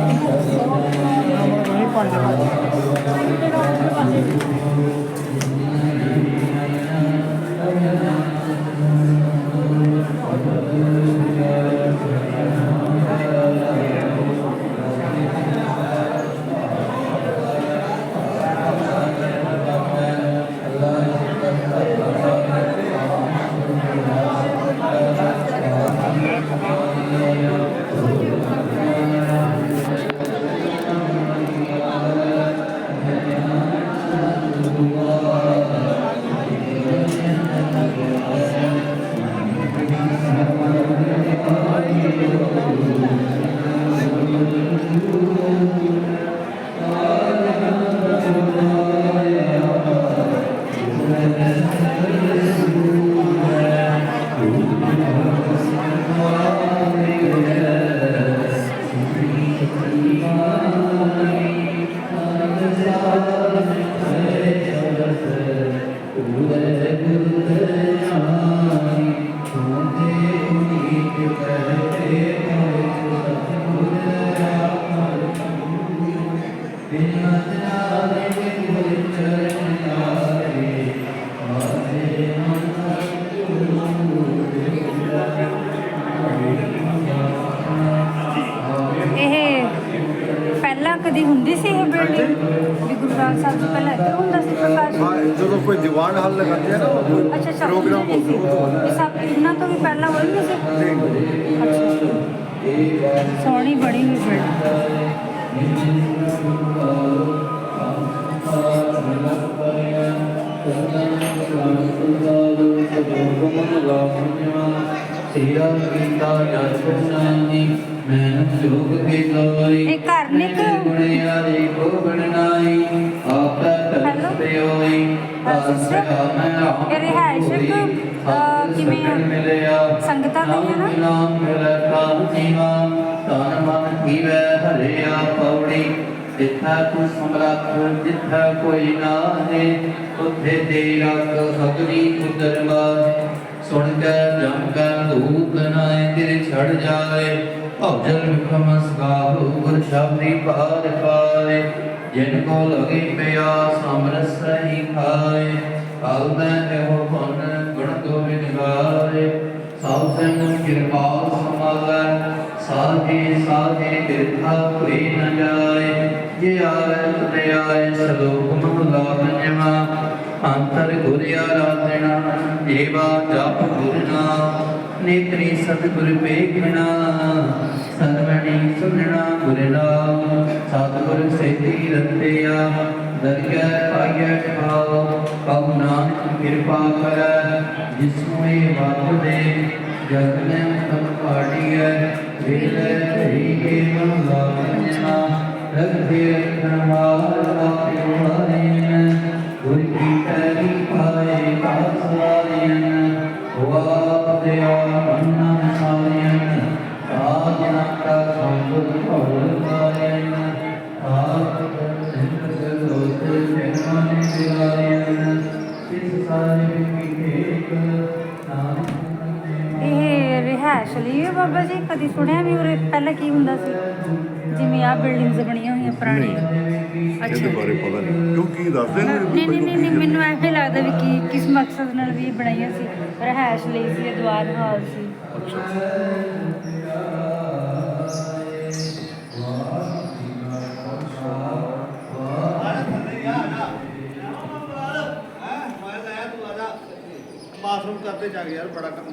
嗯。ਇਹ ਇਹ ਬਿਲਡਿੰਗ ਵੀ ਗੁਰੂ ਗ੍ਰੰਥ ਸਾਹਿਬ ਤੋਂ ਪਹਿਲਾਂ ਇੱਧਰ ਹੁੰਦਾ ਸੀ ਪ੍ਰਕਾਸ਼ ਹਾਂ ਜਦੋਂ ਕੋਈ ਦੀਵਾਨ ਹੱਲ ਲਗਾਉਂਦੇ ਆ ਨਾ ਉਹ ਕੋਈ ਅੱਛਾ ਅੱਛਾ ਪ੍ਰੋਗਰਾਮ ਹੁੰਦਾ ਇਹ ਸਭ ਇਹਨਾਂ ਤੋਂ ਵੀ ਪਹਿਲਾਂ ਹੋਈ ਨਹੀਂ ਸੀ ਅੱਛਾ ਸੋਹਣੀ ਬੜੀ ਹੋਈ ਬਿਲਡਿੰਗ ਸਿਆ ਕੀਤਾ ਜਸਨਾਨੀ ਮੈਂ ਜੋਗ ਕੇ ਤੋਈ ਇਹ ਘਰ ਨੀ ਕਿ- ਗੁਣਿਆਰੇ ਕੋ ਬਣਨਾਈ ਆਪਾ Hello? ਤਰਸ ਪਿਓਈ sister? ਇਹ ਰਿਹਾਇਸ਼ ਇੱਕ, ਅਹ, ਕਿਵੇਂ ਸੰਗਤਾਂ ਦਾ ਹੀ ਨਾ? ਨਾਮ ਮਿਲਤਾ ਜੀਵਾ? ਤਨ ਮਨ ਕੀਵੈ ਹਰਿਆ ਪੌੜੀ। ਜਿੱਥਾ ਤੂੰ ਸਮਰੱਥ ਜਿੱਥਾ ਕੋਈ ਨਾਹੀ ਉੱਥੇ ਤੇਰਾ ਉਦਰ ਮਾਹੇ ਸੁਣ ਕੇ ਜਮ ਕਾ ਧੂਪ ਨਾਏ ਤੇਰੇ ਛੜ ਜਾਏ ਭਉਜਲ ਵਿਖਮ ਸਗਾਹੁ ਗੁਰ ਸ਼ਬਦੀ ਪਾਰ ਪਾਏ। ਜਿਨ ਕੋ ਲਗੇ ਪਿਆਸ ਅੰਮ੍ਰਿਤ ਸਹੀ ਖਾਏ। ਕਲ ਮੈਂ ਇਹੋ ਭਨ ਗੁਣ ਗੋਬਿੰਦ ਗਾਏ। ਸਭ ਸੰਗ ਕਿਰਪਾਲ ਸਮਾਲੈ ਸਾਧੇ ਸਾਧੇ ਕਿਰਪਾ ਕੋਈ ਨ ਜਾਏ। ਜੇ ਆਏ ਤੇ ਆਏ, ਸਲੋਕ ਮਹਲਾ ਪੰਜਵਾ ਅੰਤਰ ਗੁਰ ਆਰਾਧਨਾ ਦੇਵਾ ਜਪ ਗੁਰ ਨੇਤਰੀ ਸਤਿਗੁਰ ਵੇਖਣਾ ਸਰਵਣੀ ਸੁਨਣਾ ਗੁਰ ਨਾਮ, ਸਤਿਗੁਰ ਸੇਤੀ ਰਤਿਆ, ਦਰਗਹਿ ਪਾਈਐ ਠਾਉ ਕਉ ਨਾਨਕ ਕਿਰਪਾ ਕਰੈ, ਜਿਸਨੂੰ ਇਹ ਵਤ ਦੇ, ਜਗ ਨੇ ਤਨ ਪਾੜੀਐ, ਵੇਲੇ ਧਰੀ ਕੇ ਮਨ ਲਾਵਣਾ ਰਖੇ ਰਖਣ ਵਾਲ ਮੰਨਾ ਸਾਰੀਨ ਆਜਨਾ ਕਾ ਸੰਗਤ ਭਵਨ ਵਾਰੀਨ ਆਪ ਸਿੰਧ ਲੋਕ ਜਨਮਾਨੇ ਦਿਵਾਰੀਨ ਇਸ ਸਾਰੇ ਕੀ ਏਕ ਨਾਮ ਇਹ ਰਿਹਾਇਸ਼ ਲਈ ਹੈ ਬਾਬਾ ਜੀ ਕਦੀ ਸੁਣਿਆ ਵੀ ਉਰੇ? ਪਹਿਲਾਂ ਕੀ ਹੁੰਦਾ ਸੀ? ਜਿਵੇਂ ਆ ਬਿਲਡਿੰਗਸ ਬਣੀਆਂ ਹੋਈਆਂ ਪੁਰਾਣੀਆਂ। ਅੱਛਾ ਇਹਦੇ ਬਾਰੇ ਪਤਾ ਨਹੀਂ। ਕਿਉਂਕਿ ਦੱਸਦੇ ਨੇ? ਵੀ ਨਹੀਂ ਨਹੀਂ ਨਹੀਂ ਨਹੀਂ, ਪਹਿਲਾਂ ਮੈਨੂੰ ਐਵੇਂ ਲੱਗਦਾ ਵੀ ਕੀ ਕਿਸ ਮਕਸਦ ਨਾਲ ਵੀ ਬਣਾਈਆਂ ਸੀ। ਰਿਹਾਇਸ਼ ਲਈ ਸੀ ਇਹ ਦੀਵਾਰ ਹਾਲ ਸੀ। ਬਾਥਰੂਮ ਕਰਦੇ ਜਾ ਕੇ ਯਾਰ ਬੜਾ ਕੰਮ।